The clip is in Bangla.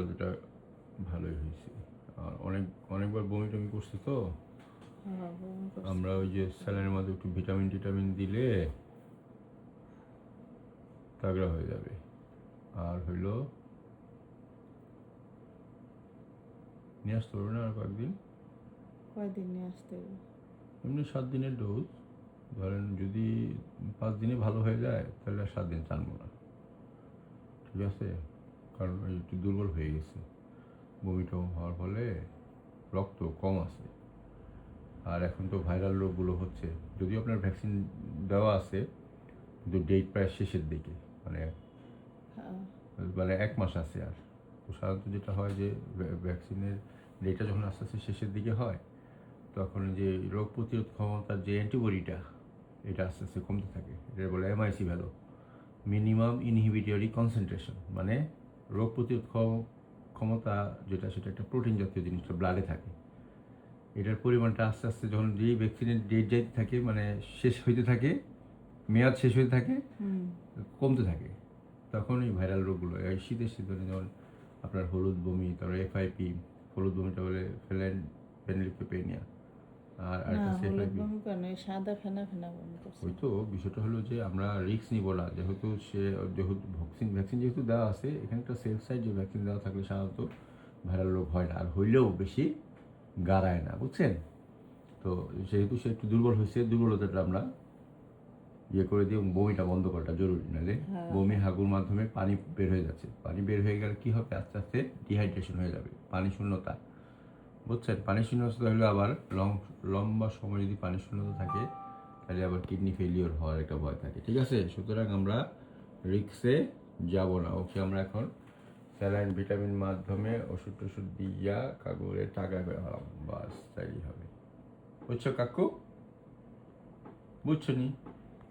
যেটা ভালোই হয়েছে। আর অনেক অনেকবার বমি টমি করছে তো? হ্যাঁ। আমরা ওই যে স্যালাইনের মধ্যে একটু ভিটামিন টিটামিন দিলে তাগড়া হয়ে যাবে। আর হইল নিয়ে আসতে পারবে না আর কয়েকদিন? কয়দিন নিয়ে আসতে হবে? এমনি সাত দিনের ডোজ ধরেন যদি পাঁচ দিনে ভালো হয়ে যায় তাহলে আর সাত দিন টানবো না। ঠিক আছে? কারণ একটু দুর্বল হয়ে গেছে। বমি টম হওয়ার ফলে রক্ত কম আছে। আর এখন তো ভাইরাল রোগগুলো হচ্ছে। যদিও আপনার ভ্যাকসিন দেওয়া আছে কিন্তু ডেট প্রায় শেষের দিকে। মানে হ্যাঁ, মানে এক মাস আছে আর। তো সাধারণত যেটা হয় যে ভ্যাকসিনের ডেটটা যখন আস্তে আস্তে শেষের দিকে হয় তখন যে রোগ প্রতিরোধ ক্ষমতার যে অ্যান্টিবডিটা এটা আস্তে আস্তে কমতে থাকে। এটা বলে MIC value minimum inhibitory concentration মানে রোগ প্রতিরোধ ক্ষম- ক্ষমতা যেটা সেটা একটা প্রোটিন জাতীয় জিনিসটা ব্লাডে থাকে। এটার পরিমাণটা আস্তে আস্তে যখন যেই ভ্যাকসিনের ডেট যাইতে থাকে মানে শেষ হইতে থাকে মেয়াদ শেষ হইতে থাকে কমতে থাকে তখন এই ভাইরাল রোগগুলো এই শীতের সিজনে যেমন আপনার হলুদ বমি তারপরে এফআইপি হলুদ বমিটা বলে ফেলেন পেনলিকোপেনিয়া আর না সাদা ফেনা ফেনা ওই তো বিষয়টা হলো যে আমরা রিস্ক নিব না। যেহেতু সে যেহেতু ভ্যাকসিন ভ্যাকসিন যেহেতু দেওয়া আছে এখানে একটা সেফ সাইড যে ভ্যাকসিন দেওয়া থাকলে সাধারণত ভাইরাল রোগ হয় না। আর হইলেও বেশি গাড়ায় না বুঝছেন? তো যেহেতু সে একটু দুর্বল হয়েছে দুর্বলতাটা আমরা ইয়ে করে দিয়ে বমিটা বন্ধ করাটা জরুরি। নাহলে হ্যাঁ। বমি হাগুর মাধ্যমে পানি বের হয়ে যাচ্ছে। পানি বের হয়ে গেলে কি হবে? আস্তে আস্তে ডিহাইড্রেশন হয়ে যাবে পানি শূন্যতা। বুঝছেন? পানি শূন্যতা হলে আবার লং লম্বা সময় যদি পানি শূন্যতা থাকে, তাহলে আবার কিডনি ফেলিওর হওয়ার একটা ভয় থাকে, ঠিক আছে? সুতরাং আমরা রিক্সে যাব না। ওকে আমরা এখন স্যালাইন ভিটামিন মাধ্যমে ওষুধ টষুধ দিয়া কাগজে টাকা বেরোলাম বাস, তাই হবে। বুঝছ কাকু? বুঝছ নি?